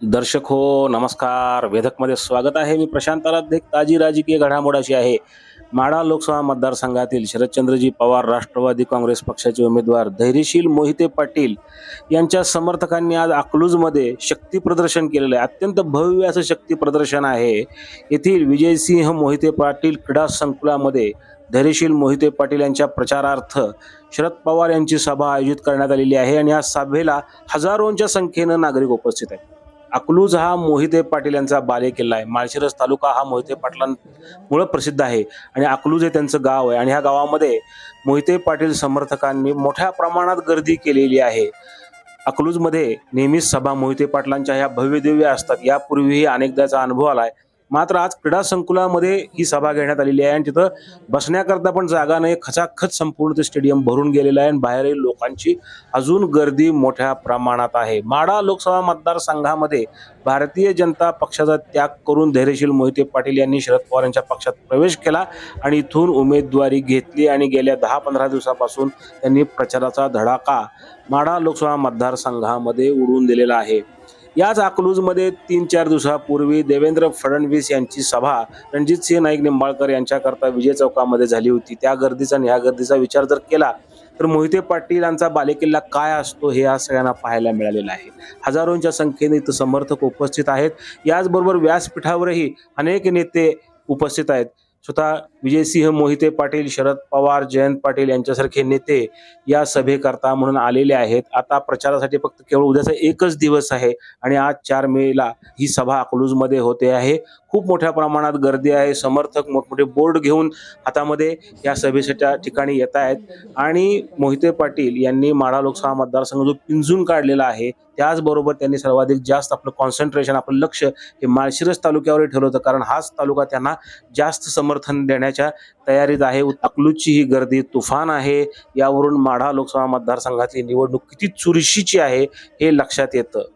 दर्शक हो नमस्कार. वेधकमध्ये स्वागत आहे. मी प्रशांत आराध्य एक ताजी राजकीय घडामोडाशी आहे. माढा लोकसभा मतदारसंघातील शरदचंद्रजी पवार राष्ट्रवादी काँग्रेस पक्षाचे उमेदवार धैर्यशील मोहिते पाटील यांच्या समर्थकांनी आज अकलूजमध्ये शक्ती प्रदर्शन केलेलं आहे. अत्यंत भव्य असं शक्ती प्रदर्शन आहे. येथील विजयसिंह मोहिते पाटील क्रीडा संकुलामध्ये धैर्यशील मोहिते पाटील यांच्या प्रचारार्थ शरद पवार यांची सभा आयोजित करण्यात आलेली आहे आणि या सभेला हजारोंच्या संख्येनं नागरिक उपस्थित आहेत. अकलूज हा मोहिते पाटील यांचा बालेकिल्ला आहे. माळशिरस तालुका हा मोहिते पाटलांमुळं प्रसिद्ध आहे. आणि अकलूज हे त्यांचं गाव आहे. आणि ह्या गावामध्ये मोहिते पाटील समर्थकांनी मोठ्या प्रमाणात गर्दी केलेली आहे. अकलूजमध्ये नेहमीच सभा मोहिते पाटलांच्या ह्या भव्यदिव्य असतात. यापूर्वीही अनेकदाचा अनुभव आलाय. मात्र आज क्रीडा संकुलामध्ये ही सभा घेण्यात आलेली आहे आणि तिथं बसण्याकरता पण जागा नाही. खचाखच संपूर्ण ते स्टेडियम भरून गेलेलं आहे आणि बाहेरील लोकांची अजून गर्दी मोठ्या प्रमाणात आहे. माडा लोकसभा मतदारसंघामध्ये भारतीय जनता पक्षाचा त्याग करून धैर्यशील मोहिते पाटील यांनी शरद पवार यांच्या पक्षात प्रवेश केला आणि इथून उमेदवारी घेतली आणि गेल्या दहा पंधरा दिवसापासून त्यांनी प्रचाराचा धडाका माडा लोकसभा मतदारसंघामध्ये उडवून दिलेला आहे. याच अकलूजमध्ये तीन चार दिवसापूर्वी देवेंद्र फडणवीस यांची सभा रणजितसिंह नाईक निंबाळकर यांच्याकरता विजय चौकामध्ये झाली होती. त्या गर्दीचा आणि ह्या गर्दीचा विचार जर केला तर मोहिते पाटील यांचा बालेकिल्ला काय असतो हे आज सगळ्यांना पाहायला मिळालेलं आहे. हजारोंच्या संख्येने इथं समर्थक उपस्थित आहेत. याचबरोबर व्यासपीठावरही अनेक नेते उपस्थित आहेत. स्वतः विजयसिंह मोहिते पाटील शरद पवार जयंत पाटील यांच्यासारखे नेते या सभेकरता म्हणून आलेले आहेत. आता प्रचारासाठी फक्त केवळ उद्याचा एकच दिवस आहे आणि आज चार मेला ही सभा अकलूजमध्ये होते आहे. खूप मोठ्या प्रमाणात गर्दी आहे. समर्थक मोठमोठे बोर्ड घेऊन हातामध्ये या सभेच्या ठिकाणी येत आहेत. आणि मोहिते पाटील यांनी माढा लोकसभा मतदारसंघ जो पिंजून काढलेला आहे त्याचबरोबर त्यांनी सर्वाधिक जास्त आपलं कॉन्सन्ट्रेशन आपलं लक्ष हे माळशिरस तालुक्यावर ठेवलं होतं. कारण हाच तालुका त्यांना जास्त समर्थन देण्याच्या तयारीत आहे. अकलूजची ही गर्दी तुफान आहे. यावरून माढा लोकसभा मतदारसंघातली निवडणूक किती चुरशीची आहे हे लक्षात येतं.